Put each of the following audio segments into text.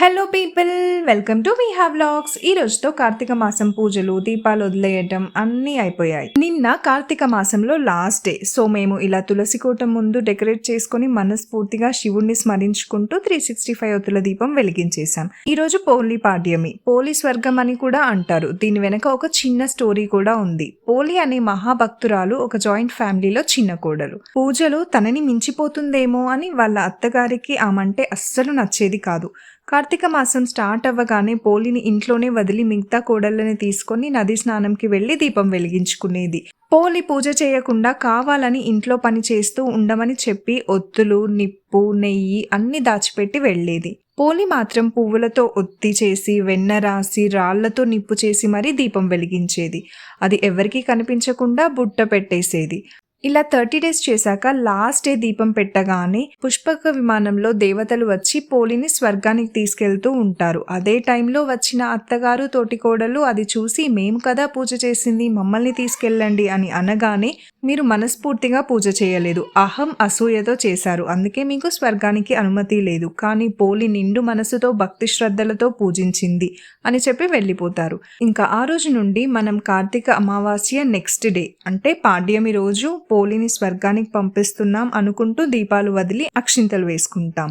Hello people welcome to we have vlogs ఈ రోజుతో కార్తీక మాసం పూజలు దీపాలు వదిలేయటం అన్నీ అయిపోయాయి. నిన్న కార్తీక మాసంలో లాస్ట్ డే సో మేము ఇలా తులసి కోట ముందు డెకరేట్ చేసుకుని మనస్ఫూర్తిగా శివుణ్ణి స్మరించుకుంటూ త్రీ సిక్స్టీ ఫైవ్ ఒత్తుల దీపం వెలిగించేశాం. ఈ రోజు పోలి పాడ్యమి. పోలీ స్వర్గం అని కూడా అంటారు. దీని వెనక ఒక చిన్న స్టోరీ కూడా ఉంది. పోలి అనే మహాభక్తురాలు ఒక జాయింట్ ఫ్యామిలీలో చిన్న కోడలు. పూజలు తనని మించిపోతుందేమో అని వాళ్ళ అత్తగారికి ఆమంటే అస్సలు నచ్చేది కాదు. కార్తీక మాసం స్టార్ట్ అవ్వగానే పోలిని ఇంట్లోనే వదిలి మిగతా కోడళ్ళని తీసుకొని నది స్నానంకి వెళ్ళి దీపం వెలిగించుకునేది. పోలి పూజ చేయకుండా కావాలని ఇంట్లో పని చేస్తూ ఉండమని చెప్పి ఒత్తులు నిప్పు నెయ్యి అన్ని దాచిపెట్టి వెళ్ళేది. పోలి మాత్రం పువ్వులతో ఒత్తి చేసి వెన్న రాసి రాళ్ళతో నిప్పు చేసి మరీ దీపం వెలిగించేది. అది ఎవరికీ కనిపించకుండా బుట్ట పెట్టేసేది. ఇలా థర్టీ డేస్ చేశాక లాస్ట్ డే దీపం పెట్టగానే పుష్పక విమానంలో దేవతలు వచ్చి పోలిని స్వర్గానికి తీసుకెళ్తూ ఉంటారు. అదే టైంలో వచ్చిన అత్తగారు తోటికోడలు అది చూసి మేము కదా పూజ చేసింది మమ్మల్ని తీసుకెళ్ళండి అని అనగానే మీరు మనస్ఫూర్తిగా పూజ చేయలేదు. అహం అసూయతో చేశారు. అందుకే మీకు స్వర్గానికి అనుమతి లేదు. కానీ పోలి నిండు మనసుతో భక్తి శ్రద్ధలతో పూజించింది అని చెప్పి వెళ్ళిపోతారు. ఇంకా ఆ రోజు నుండి మనం కార్తీక అమావాస్య నెక్స్ట్ డే అంటే పాడ్యమి రోజు పోలిని స్వర్గానికి పంపిస్తున్నాం అనుకుంటూ దీపాలు వదిలి అక్షింతలు వేసుకుంటాం.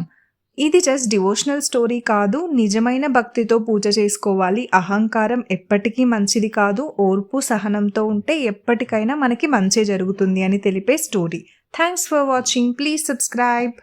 ఇది జస్ట్ డివోషనల్ స్టోరీ కాదు. నిజమైన భక్తితో పూజ చేసుకోవాలి. అహంకారం ఎప్పటికీ మంచిది కాదు. ఓర్పు సహనంతో ఉంటే ఎప్పటికైనా మనకి మంచి జరుగుతుంది అని తెలిపే story thanks for watching please subscribe